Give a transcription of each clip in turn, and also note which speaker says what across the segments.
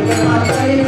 Speaker 1: Thank you.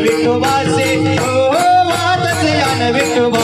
Speaker 2: विठोबाचे. हो, वाटसे आन विठोबा.